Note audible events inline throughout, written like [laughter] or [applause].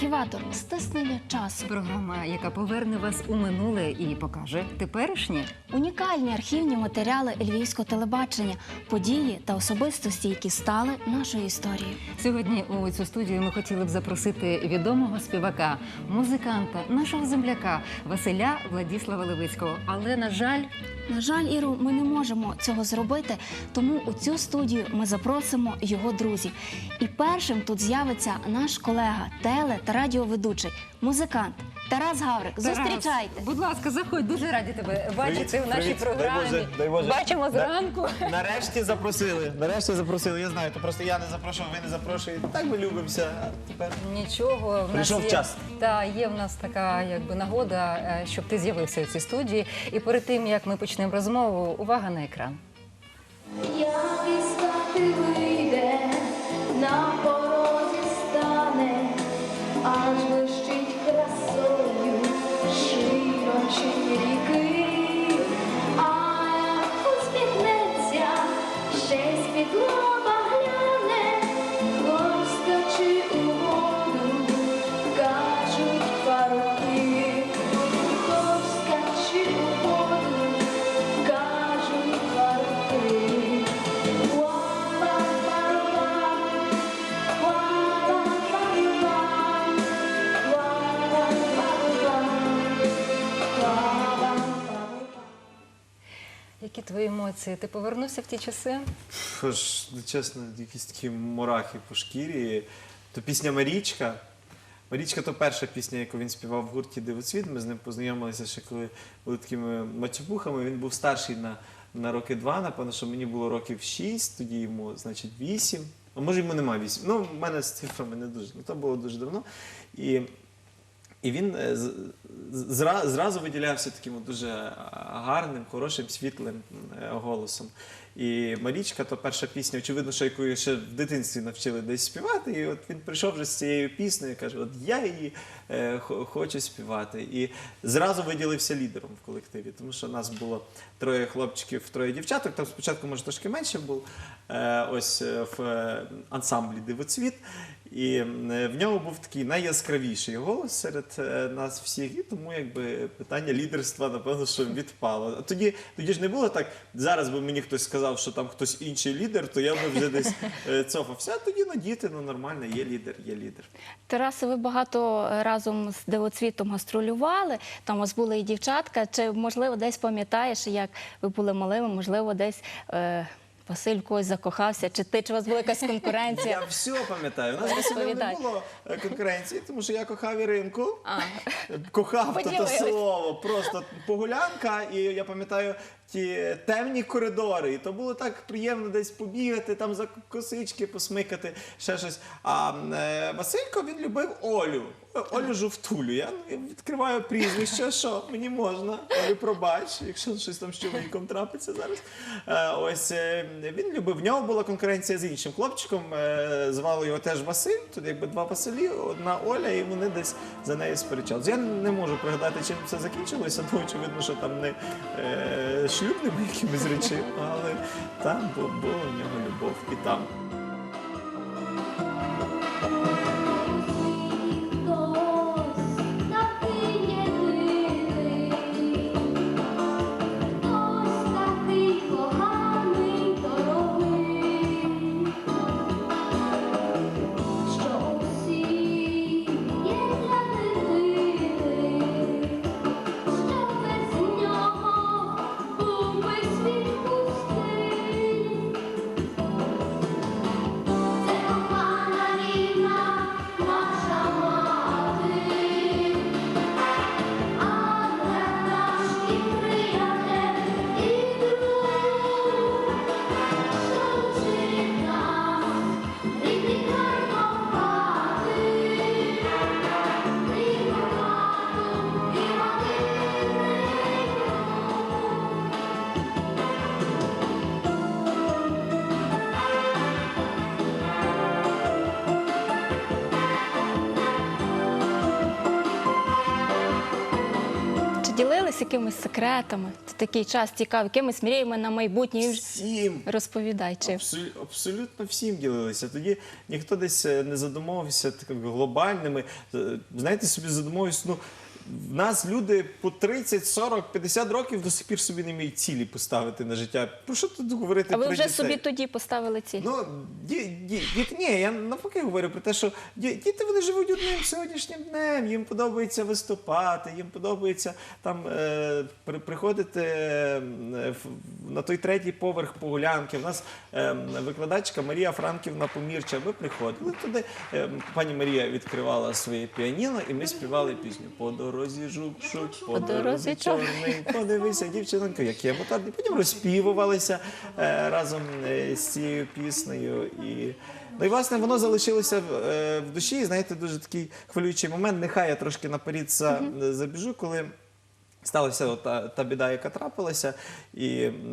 Архіватор стиснення часу. Програма, яка поверне вас у минуле і покаже теперішнє. Унікальні архівні матеріали львівського телебачення, події та особистості, які стали нашою історією. Сьогодні у цю студію ми хотіли б запросити відомого співака, музиканта, нашого земляка Василя Владіслава Левицького. Але на жаль, На жаль, Іру, ми не можемо цього зробити, тому у цю студію ми запросимо його друзів. І першим тут з'явиться наш колега, теле та радіоведучий, музикант Тарас Гаврик. Тарас, Зустрічайте! Будь ласка, заходь. Дуже раді тебе бачити в нашій привіт. Дай. Боже, дай Боже. Бачимо На- зранку. Нарешті запросили. Нарешті запросили. Я знаю, то просто я не запрошував, ви не запрошуєте. Так ми любимося. А тепер Нічого, в нас Прийшов є, час. Та є в нас така якби нагода, е, щоб ти з'явився у цій студії. І перед тим як ми почнемо розмову, увага на екран. Як із хати вийде, на порозі стане, аж блищить емоції? Ти повернувся в ті часи? Аж, ну, чесно, якісь такі мурахи по шкірі. То пісня Марічка. Марічка то перша пісня, яку він співав в гурті Дивоцвіт. Ми з ним познайомилися ще коли були такими мацюпухами. Він був старший на, на роки два, напевно, що мені було років шість, тоді йому, значить, вісім. А може йому немає вісім. Ну, в мене з цифрами не дуже. Ну, то було дуже давно. І І він е, зра- зразу виділявся таким дуже гарним, хорошим, світлим е, голосом. І Марічка, то перша пісня, очевидно, що яку ще в дитинстві навчили десь співати. І от він прийшов вже з цією піснею, каже: От я її е, хочу співати. І зразу виділився лідером в колективі, тому що нас було троє хлопчиків, троє дівчаток. Там спочатку, може, трошки менше був е, ось е, в ансамблі Дивоцвіт. І в нього був такий найяскравіший голос серед е, нас всіх, і тому якби питання лідерства, напевно, що відпало. Тоді, тоді ж не було так. Зараз би мені хтось сказав, що там хтось інший лідер, то я би вже десь е, цофався. Тоді ну діти, ну нормально, є лідер, є лідер. Тарасе, ви багато разом з дивоцвітом гастролювали. Там у вас були і дівчатка. Чи можливо десь пам'ятаєш, як ви були малими? Можливо, десь е, Василь в когось закохався, чи ти чи у вас була якась конкуренція? [laughs] Я все пам'ятаю. У нас Василем не було е, конкуренції, тому що я кохав Іринку. Кохав то, то слово. Просто погулянка, і я пам'ятаю ті темні коридори. І то було так приємно десь побігати, там за косички посмикати, ще щось. А е, Василько він любив Олю. Олю Жовтулю. Я відкриваю прізвище, що мені можна. Олю, пробач, якщо щось там з чоловіком трапиться зараз. Е, ось е, він любив. В нього була конкуренція з іншим хлопчиком. е, звали його теж Василь. Тут якби два Василі, одна Оля, і вони десь за нею сперечалися. Я не можу пригадати, чим це закінчилося, тому очевидно, що там не е, шлюбними якимись речами, але там бу- була в нього любов і там. Якимись секретами. Це такий час цікавий, якимись мріями на майбутнє. І Всім. Розповідай, чи Абсолю- абсолютно всім ділилися. Тоді ніхто десь е, не задумувався такими глобальними. Е, Знаєте, собі задумувався, ну. В нас люди по 30, 40, 50 років до сих пір собі не вміють цілі поставити на життя. Про що тут говорити а ви про вже дітей? собі тоді поставили ці? Ну, ді, ді, ді, ні, я навпаки говорю про те, що ді, діти вони живуть одним сьогоднішнім днем, їм подобається виступати, їм подобається там е, при, приходити е, на той третій поверх погулянки. У нас е, викладачка Марія Франківна Помірча. Ми приходили туди. Е, пані Марія відкривала своє піаніно, і ми співали пісню По дорозі жук, жук, по, дорозі чорний, подивися, дівчинонько, як я моторний. Потім розпівувалися е, разом е, з цією піснею. І, ну і власне воно залишилося в, е, в душі. І, знаєте, дуже такий хвилюючий момент. Нехай я трошки наперед за, забіжу, коли. Сталася та, та біда, яка трапилася, і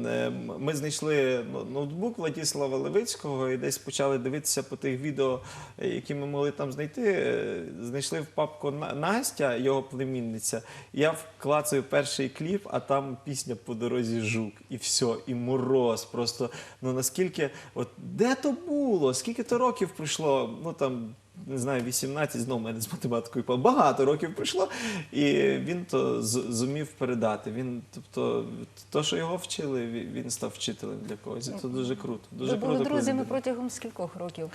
е, ми знайшли ну, ноутбук Владислава Левицького і десь почали дивитися по тих відео, які ми могли там знайти. Е, Знайшли в папку Настя, його племінниця. Я вклацаю перший кліп, а там пісня по дорозі жук, і все, і мороз. Просто ну наскільки, от де то було? Скільки то років пройшло? Ну там не знаю, 18, знову мене з математикою багато років пройшло, і він то зумів передати. Він, тобто, то, що його вчили, він став вчителем для когось. Це дуже круто. Дуже Ви були коли друзями людина- протягом скількох років?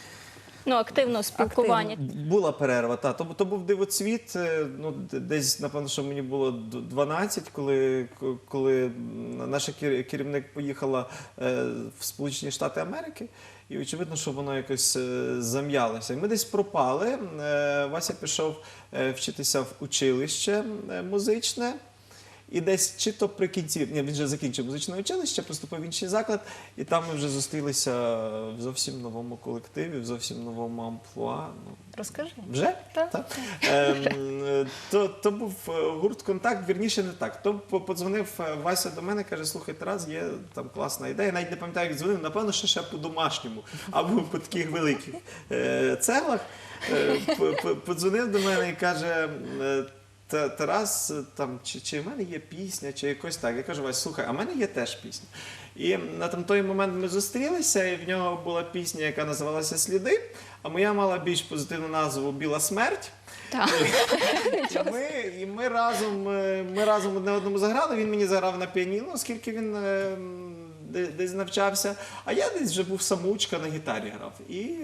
Ну, активно спілкування. Була перерва, та то, то був дивоцвіт. е, Ну д- десь напевно, що мені було д- 12, коли, к- коли м, наша кер- керівник поїхала е, в Сполучені Штати Америки. І очевидно, що воно якось е, зам'ялося. Ми десь пропали. Е, Вася пішов е, вчитися в училище музичне. І десь чи то при кінці, ні, він вже закінчив музичне училище, поступив в інший заклад, і там ми вже зустрілися в зовсім новому колективі, в зовсім новому амплуа. Ну, Розкажи. вже? Так. Ем, е, то, то був е, гурт контакт, вірніше не так. То по- подзвонив е, Вася до мене, каже: слухай, Тарас, є там класна ідея. Навіть не пам'ятаю, як дзвонив, напевно, що ще по-домашньому, або по таких великих е, цеглах. Е, Подзвонив до мене і каже. Та- Тарас, е, там, чи, чи в мене є пісня, чи якось так. Я кажу, Вась, слухай, а в мене є теж пісня. І на там той момент ми зустрілися, і в нього була пісня, яка називалася Сліди, а моя мала більш позитивну назву Біла смерть. Так. І [laughs] ми, і ми разом е, ми разом одне одному заграли. Він мені заграв на піаніно, оскільки він е, десь навчався. А я десь вже був самоучка на гітарі грав. І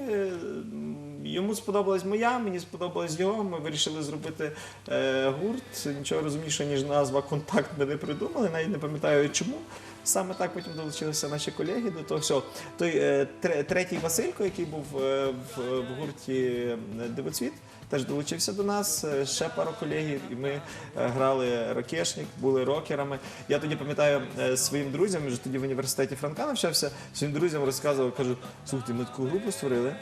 йому сподобалась моя, мені сподобалась його. Ми вирішили зробити е, гурт. Нічого розумнішого, ніж назва Контакт ми не придумали. Навіть не пам'ятаю чому. Саме так потім долучилися наші колеги до того всього. Той е, третій Василько, який був е, в, в гурті е, Дивоцвіт, теж долучився до нас. е, Ще пару колегів, і ми е, грали рокешник, були рокерами. Я тоді пам'ятаю е, своїм друзям, вже тоді в університеті Франка навчався, своїм друзям розказував, кажу, слухайте, ми таку групу створили.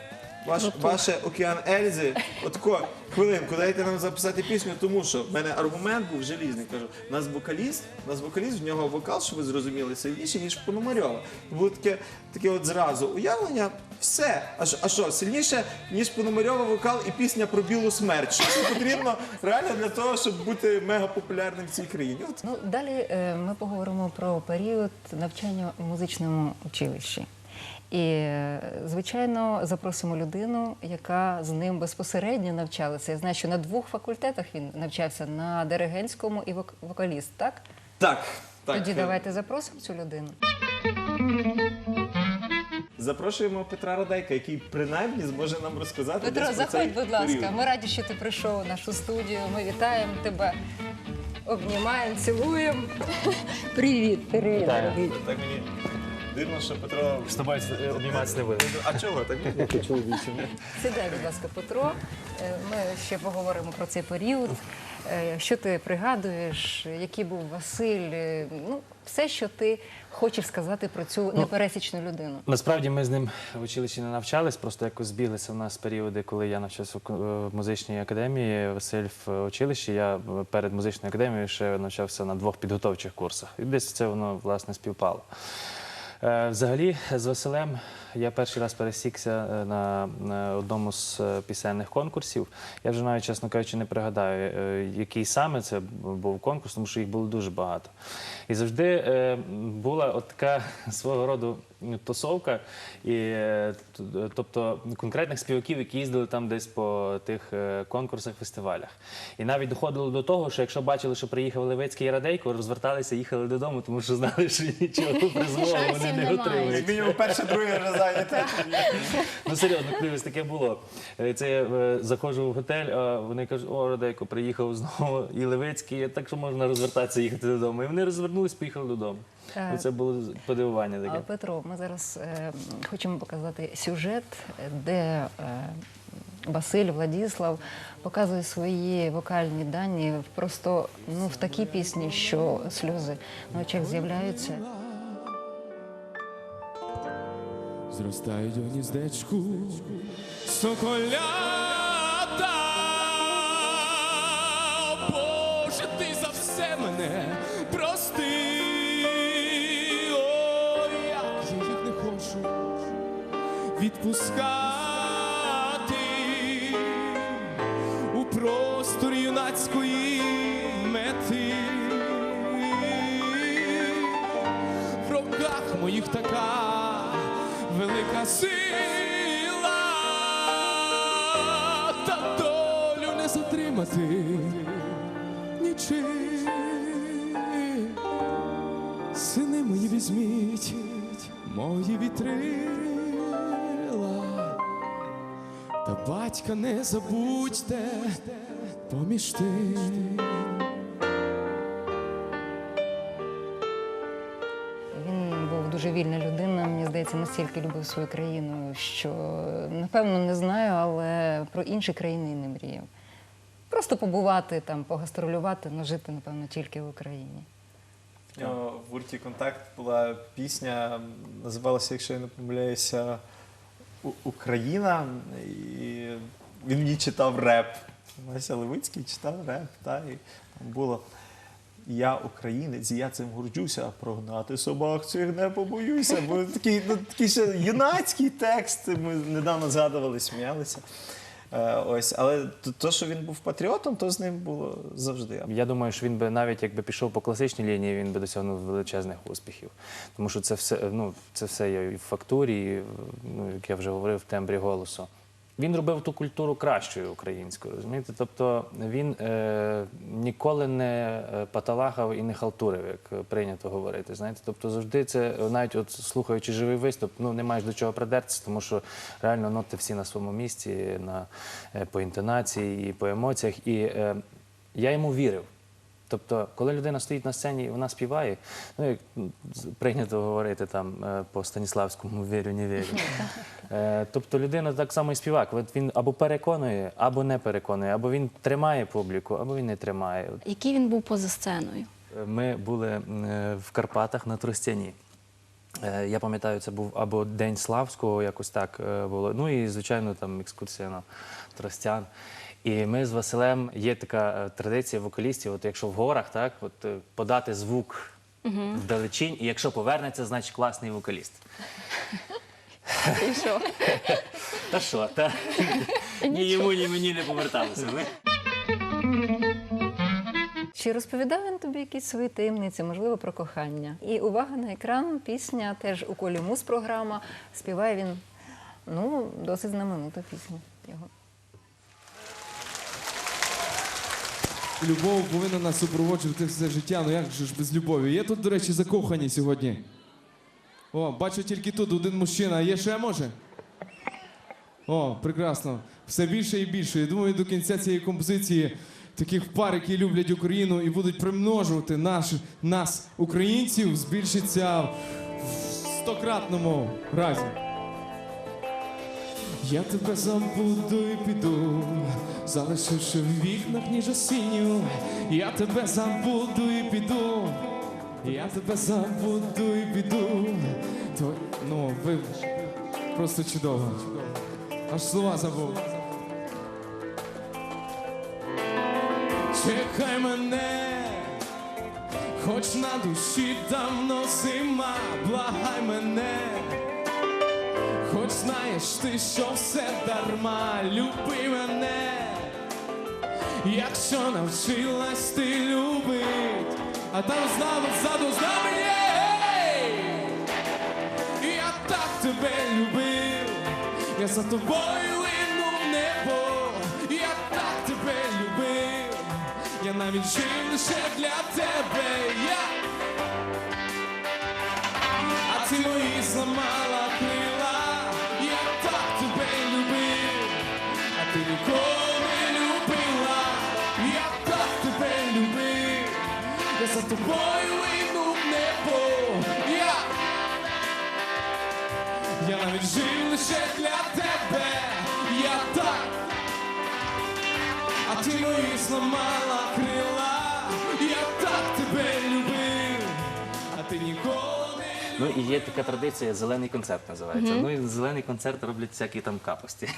Ваш, ваше океан Ельзи, отко, хвилинку, дайте нам записати пісню, тому що в мене аргумент був желізний. Кажу, у нас вокаліст, у нас вокаліст, в нього вокал, що ви зрозуміли, сильніший, ніж Пономарьова. Було таке, таке от зразу уявлення, все. А що, а що, сильніше, ніж Пономарьова вокал і пісня про білу смерть. Що потрібно реально для того, щоб бути мега популярним в цій країні? От Ну, далі е, ми поговоримо про період навчання в музичному училищі. І, звичайно, запросимо людину, яка з ним безпосередньо навчалася. Я знаю, що на двох факультетах він навчався на диригентському і вок- вокаліст, так? так. так. Тоді давайте запросимо цю людину. Запрошуємо Петра Радейка, який принаймні зможе нам розказати. Петро, десь про цей заходь, будь ласка. період. Ми раді, що ти прийшов в нашу студію. Ми вітаємо тебе, обнімаємо, цілуємо. [laughs] Привіт, Привіт. Так мені дивно, що Петро. З тобою е, не буде. А чого так? Як чоловічим? Сідай, будь ласка, Петро. Е, Ми ще поговоримо про цей період. Е, Що ти пригадуєш, який був Василь? Е, Ну, все, що ти хочеш сказати про цю непересічну людину. Насправді ми з ним в училищі не навчались, просто якось збіглися в нас періоди, коли я навчався в музичній академії, Василь в училищі. Я перед музичною академією ще навчався на двох підготовчих курсах. І десь це воно власне співпало. Е, Взагалі, з Василем я перший раз пересікся е, на, одному з е, пісенних конкурсів. Я вже навіть, чесно кажучи, не пригадаю, який саме це був конкурс, тому що їх було дуже багато. І завжди е, була от така [laughs] свого роду тусовка, і, е, тобто конкретних співаків, які їздили там десь по тих е, конкурсах, фестивалях. І навіть доходило до того, що якщо бачили, що приїхав Левицький і Радейко, розверталися, їхали додому, тому що знали, що нічого призового вони не отримують. Мінімум перше, друге вже зайняте. Ну серйозно, колись таке було. Це я заходжу в готель, а вони кажуть, о, Радейко, приїхав знову і Левицький, так що можна розвертатися, їхати додому. І вони розвернулись, поїхали додому. Це було подивування таке. Петро, ми зараз е, хочемо показати сюжет, де е, Василь Владіслав показує свої вокальні дані просто ну, в такій пісні, що сльози на очах з'являються. Зростають у гніздечку соколята. Відпускати у простор юнацької мети. в руках моїх така велика сила, та долю не затримати нічим. Сини мої візьміть, мої вітрила, батька не забудьте поміж тим. Він був дуже вільна людина. Мені здається, настільки любив свою країну, що напевно не знаю, але про інші країни і не мріяв. Просто побувати там, погастролювати, але жити, напевно, тільки в Україні. У в гурті Контакт була пісня, називалася, якщо я не помиляюся, «У- Україна. Він ній читав реп. Вася Левицький читав реп, та, і там було. Я українець, і я цим горджуся, прогнати собак цих не побоюся. Бо [laughs] такий, ну, такий ще юнацький текст. Ми недавно згадували, сміялися. Е, ось, але то, то, що він був патріотом, то з ним було завжди. Я думаю, що він би навіть якби пішов по класичній лінії, він би досягнув величезних успіхів. Тому що це все, ну, це все є і в фактурі, і, ну, як я вже говорив, в тембрі голосу. Він робив ту культуру кращою українською, розумієте? Тобто він е, ніколи не е, паталахав і не халтурив, як прийнято говорити. Знаєте, тобто завжди це, навіть от слухаючи живий виступ, ну не маєш до чого придертися, тому що реально ноти всі на своєму місці, на, е, по інтонації і по емоціях. І е, я йому вірив. Тобто, коли людина стоїть на сцені і вона співає, ну як прийнято говорити там е, по Станіславському вірю, не вірю. [laughs] Е, Тобто людина так само і співак. Він або переконує, або не переконує, або він тримає публіку, або він не тримає. Який він був поза сценою? Ми були е, в Карпатах на Тростяні. Е, Я пам'ятаю, це був або День Славського, якось так е, було. Ну і, звичайно, там екскурсія на Тростян. І ми з Василем є така е, традиція вокалістів, от якщо в горах, так, от е, подати звук вдалечінь, і якщо повернеться, значить класний вокаліст. І що? Та що, та ні йому, ні мені не поверталося. Чи розповідав він тобі якісь свої таємниці, можливо, про кохання? І увага на екран, пісня теж у колі муз програма. Співає він ну, досить знамениту пісню його. Любов повинна нас супроводжувати все життя. Ну як же ж без любові? Є тут, до речі, закохані сьогодні. О, бачу тільки тут один мужчина. Є ще може? О, прекрасно. Все більше і більше. Я думаю, до кінця цієї композиції таких пар, які люблять Україну і будуть примножувати наш, нас, українців, збільшиться в стократному разі. Я тебе забуду і піду, залишивши в вікнах ніж осінню. Я тебе забуду і піду. Я тебе забуду і піду. То, ну, ви просто чудово. Аж слова забув. Чекай мене, Хоч на душі давно зима, благай мене. Знаєш ти, що все дарма, люби мене. Якщо навчилась ти любить, а там знову ззаду з нами. Я так тебе любив, я за тобою лину в небо, я так тебе любив, я навіть жив лише для тебе. Я... за тобою лину в небо. Я. Я навіть жив лише для тебе, я так, а ти мої зламала крила, я так тебе любив, а ти ніколи не Ну і є така традиція, зелений концерт називається. Ну і зелений концерт роблять всякі там капості.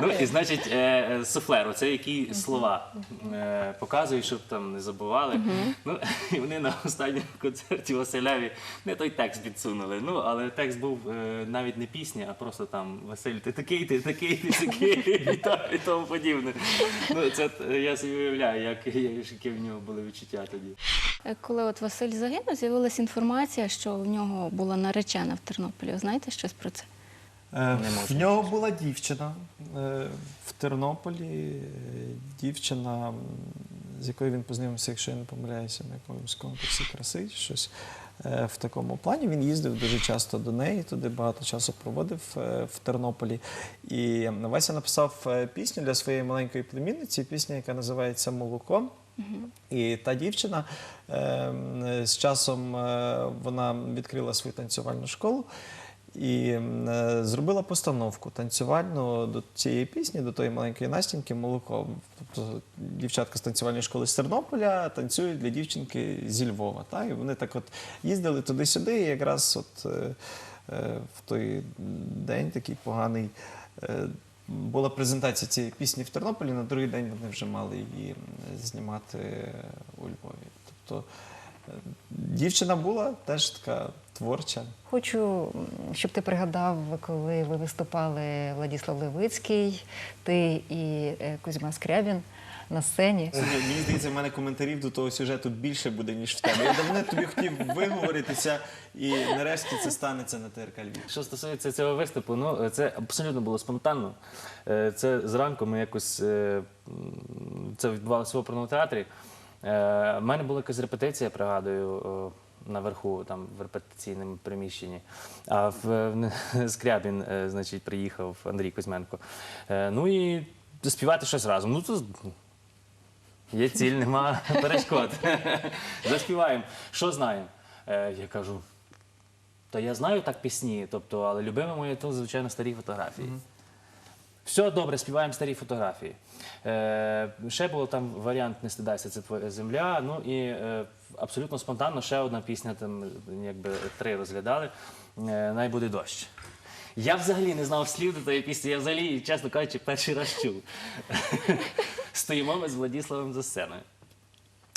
Ну і значить, е, е, суфлер, оце які слова е, показують, щоб там не забували. Ну [laughs] і вони на останньому концерті Василеві не той текст підсунули. Ну але текст був е, навіть не пісня, а просто там Василь, ти такий, ти такий, ти такий, [laughs] і та- і тому подібне. Ну це е, я собі уявляю, як які в нього були відчуття тоді. Коли от Василь загинув, з'явилася інформація, що в нього була наречена в Тернополі. Ви знаєте щось про це? Е, В нього була дівчина е, в Тернополі, дівчина, з якою він познайомився, якщо я не помиляюся, на якомусь конкурсі краси, щось е, в такому плані. Він їздив дуже часто до неї, туди багато часу проводив в Тернополі. І Вася написав пісню для своєї маленької племінниці, пісня, яка називається Молоко. І та дівчина е, з часом е, вона відкрила свою танцювальну школу і зробила постановку танцювальну до цієї пісні, до тої маленької Настіньки молоко. Тобто дівчатка з танцювальної школи з Тернополя танцюють для дівчинки зі Львова. Та? І вони так от їздили туди-сюди, і якраз от е, е, в той день такий поганий. Була презентація цієї пісні в Тернополі, на другий день вони вже мали її знімати у Львові. Тобто е, дівчина була теж така творча. Хочу, щоб ти пригадав, коли ви виступали Владіслав Левицький, ти і е, Кузьма Скрябін на сцені. Мені здається, в мене коментарів до того сюжету більше буде, ніж в тебе. Я давно тобі хотів виговоритися, і нарешті це станеться на ТРК Львів. Що стосується цього виступу, ну це абсолютно було спонтанно. Е, Це зранку ми якось е, це відбувалося в оперному театрі. У мене була якась репетиція, пригадую, наверху, там в репетиційному приміщенні. А в в [laughs] Скрябін, е, значить, приїхав Андрій Кузьменко. Е, Ну і співати щось разом. Ну, то Є ціль, нема [laughs] перешкод. [laughs] Заспіваємо. Що знаємо? Е, я кажу, та я знаю так пісні, тобто, але любиме моє то, звичайно, старі фотографії. Все добре, співаємо старі фотографії. Е, ще було там варіант Не стидайся, це твоя земля. Ну і е, абсолютно спонтанно ще одна пісня, там якби три розглядали. Е, Най буде дощ. Я взагалі не знав слів до тої пісні, я взагалі, чесно кажучи, перший раз чув. [laughs] Стоїмо ми з Владіславом за сценою.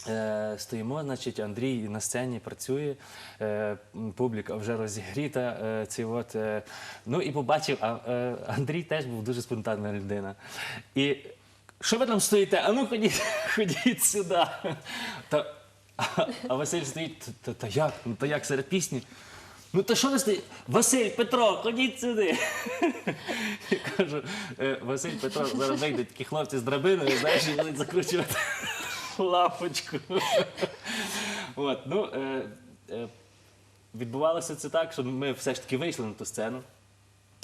Е, Стоїмо, значить, Андрій на сцені працює, е, публіка вже розігріта. е, ці от, ну і побачив, а Андрій теж був дуже спонтанна людина. І що ви там стоїте? А ну ходіть, [laughs] ходіть сюди. А Василь стоїть, та, та як? Ну та як серед пісні? Ну то що ви стоїте? Василь, Петро, ходіть сюди. Я кажу, «Е, Василь, Петро, зараз вийдуть такі хлопці з драбиною, знаєш, і будуть закручувати лампочку. От, ну, е, е, відбувалося це так, що ми все ж таки вийшли на ту сцену.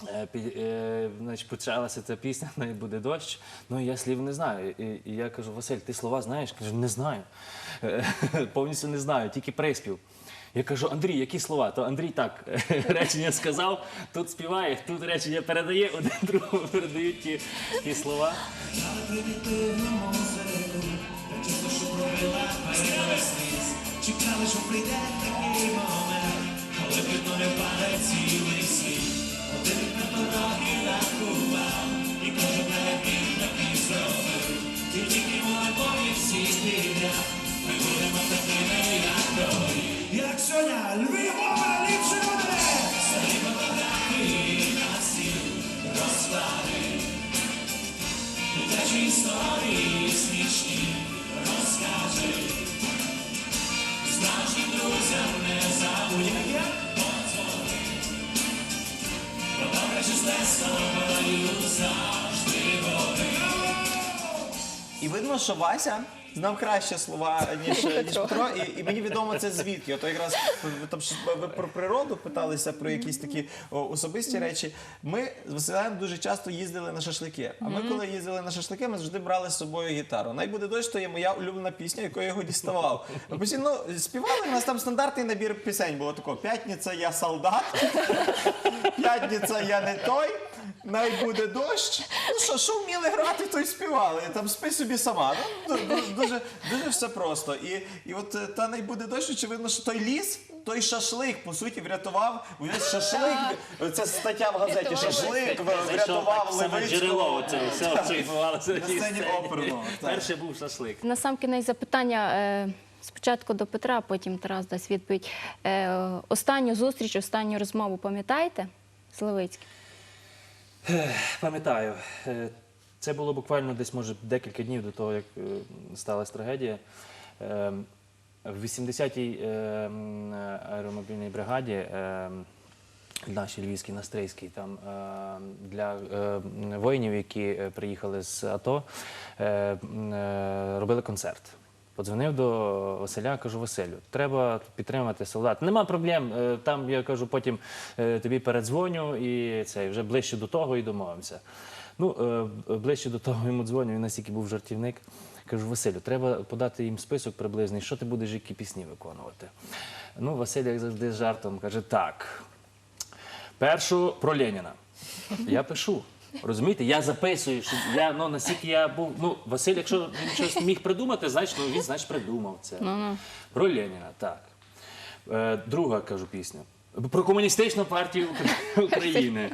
Е, е, значить, почалася ця пісня, «Най буде дощ. Ну і я слів не знаю. І, і я кажу, Василь, ти слова знаєш? Кажу, не знаю. Е, Повністю не знаю, тільки приспів. Я кажу, Андрій, які слова? То Андрій так [laughs] речення сказав, тут співає, тут речення передає, один другому передають ті, ті слова. Чекали, що прийде такий момент, коли видно не падає цілий що Вася знав краще слова, ніж, ніж Петро. І, і мені відомо це звідки. Ото якраз ви там щось ви про природу питалися, про якісь такі о, особисті речі. Ми з Василем дуже часто їздили на шашлики. А ми, коли їздили на шашлики, ми завжди брали з собою гітару. Най буде дощ, то є моя улюблена пісня, яку я його діставав. Ми постійно співали. У нас там стандартний набір пісень було тако: П'ятниця я солдат, п'ятниця я не той. Най буде дощ. Ну що, що вміли грати, то й співали. Там спи собі сама. Ну, ду- ду- дуже, дуже все просто. І, і от е, та най буде дощ, очевидно, що той ліс, той шашлик, по суті, врятував. Ось шашлик, це стаття в газеті. Шашлик врятував саме джерело Левицького. оцього всього, що відбувалося на тій сцені оперного, так. Перше був шашлик. На сам кінець запитання е, спочатку до Петра, а потім Тарас дасть відповідь. Е, останню зустріч, останню розмову пам'ятаєте з Левицьким? Пам'ятаю, е, це було буквально десь, може, декілька днів до того, як е, сталася трагедія. Е, В 80-й е, аеромобільній бригаді, нашій львівській настрийській, там для воїнів, які приїхали з АТО, робили концерт. Подзвонив до Василя, кажу, Василю, треба підтримати солдат. Нема проблем. е, Там я кажу, потім е, тобі передзвоню і це вже ближче до того і домовимося. Ну, е, ближче до того йому дзвоню, він настільки був жартівник. Кажу, Василю, треба подати їм список приблизний, що ти будеш які пісні виконувати. Ну, Василь, як завжди, з жартом каже: так. Першу про Леніна. Я пишу. Розумієте, я записую, що я ну наскільки я був. Ну, Василь, якщо він щось міг придумати, значить, ну він значить придумав це. Про Леніна, так. Е, друга кажу пісня. Про комуністичну партію Укра- [laughs] України.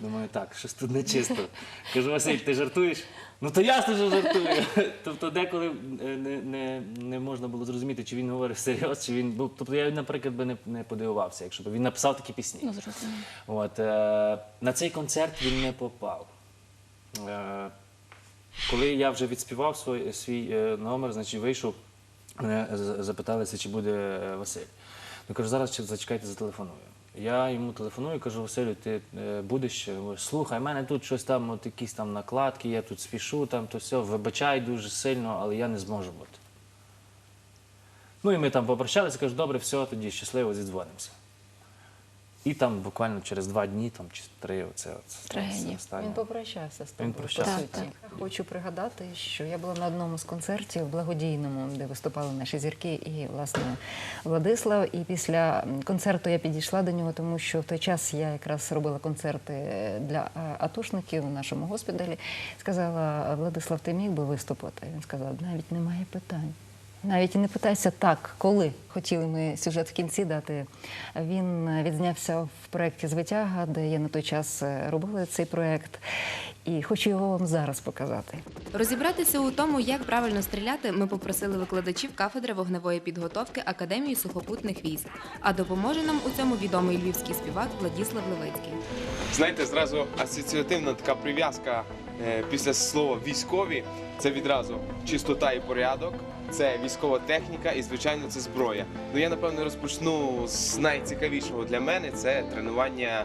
Думаю, так, щось тут нечисто. Кажу, Василь, ти жартуєш? Ну то ясно, що жартую. [laughs] Тобто деколи е, не, не, не можна було зрозуміти, чи він говорив серйозно, чи він був. Тобто я, наприклад, би не, не подивувався, якщо б він написав такі пісні. Ну, зрозуміло. От, е, на цей концерт він не попав. Е, коли я вже відспівав свій, свій е, номер, значить вийшов, мене запиталися, чи буде е, Василь. Ну кажу, зараз зачекайте, зателефоную. Я йому телефоную, і кажу, Василю, ти е, будеш? ще?» Говорить, Слухай, в мене тут щось там, от якісь там накладки, я тут спішу, там то все, вибачай дуже сильно, але я не зможу бути. Ну і ми там попрощалися, кажу, добре, все, тоді щасливо зідзвонимося. І там буквально через два дні там, чи три оце, оце Трагедія. останнє. Він попрощався з тобою. Він прощався. По Так, суті. Хочу пригадати, що я була на одному з концертів благодійному, де виступали наші зірки, і власне Владислав. І після концерту я підійшла до нього, тому що в той час я якраз робила концерти для а, атошників в нашому госпіталі. Сказала, Владислав, ти міг би виступити? Він сказав, навіть немає питань. Навіть і не питайся так, коли хотіли ми сюжет в кінці дати. Він відзнявся в проєкті Звитяга, де я на той час е, робила цей проєкт, і хочу його вам зараз показати. Розібратися у тому, як правильно стріляти, ми попросили викладачів кафедри вогневої підготовки Академії сухопутних військ. А допоможе нам у цьому відомий львівський співак Владіслав Левицький. Знаєте, зразу асоціативна така прив'язка е, після слова військові це відразу чистота і порядок, це військова техніка і, звичайно, це зброя. Ну я напевно розпочну з найцікавішого для мене це тренування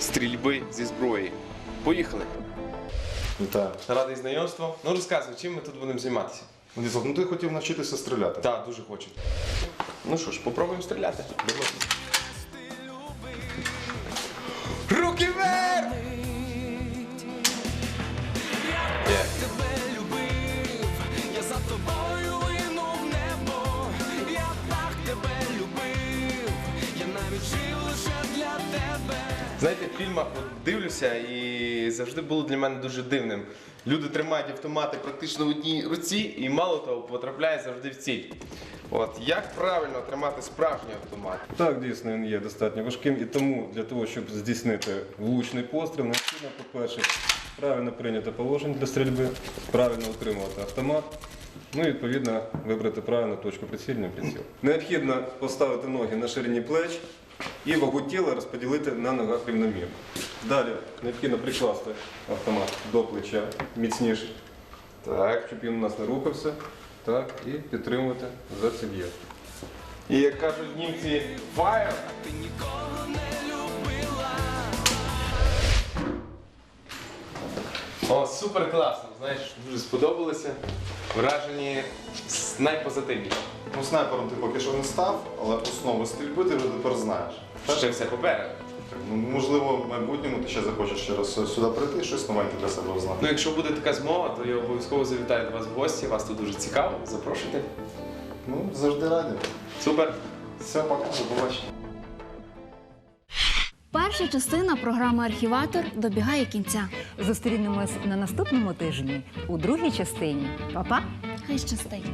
стрільби зі зброї. Поїхали. Вітаю. Радий знайомству. Ну розказуй, чим ми тут будемо займатися? Владислав, ну ти хотів навчитися стріляти. Так, дуже хочу. Ну що ж, попробуємо стріляти. Руки вверх! Знаєте, в фільмах от дивлюся і завжди було для мене дуже дивним. Люди тримають автомати практично в одній руці і мало того потрапляє завжди в ціль. От як правильно тримати справжній автомат? Так, дійсно, він є достатньо важким, і тому для того, щоб здійснити влучний постріл, необхідно, по-перше, правильно прийняти положення для стрільби, правильно утримувати автомат Ну і відповідно вибрати правильну точку прицільного приціл. Необхідно поставити ноги на ширині плеч і вагу тіла розподілити на ногах рівномірно. Далі необхідно прикласти автомат до плеча міцніше, так, щоб він у нас не рухався. Так, і підтримувати за цев'є. І як кажуть німці, fire! О, супер класно, знаєш, дуже сподобалося. Вражені найпозитивніші. Ну, снайпером ти поки що не став, але основи стрільби ти вже тепер знаєш. Ще все попереду. Ну, можливо, в майбутньому ти ще захочеш ще раз сюди прийти, щось новеньке для себе узнати. Ну, якщо буде така змога, то я обов'язково завітаю до вас в гості. Вас тут дуже цікаво. Запрошуйте. Ну, завжди раді. Супер. Все, пока, до побачення. Перша частина програми Архіватор добігає кінця. Зустрінемось на наступному тижні у другій частині. Па-па! Хай щастить!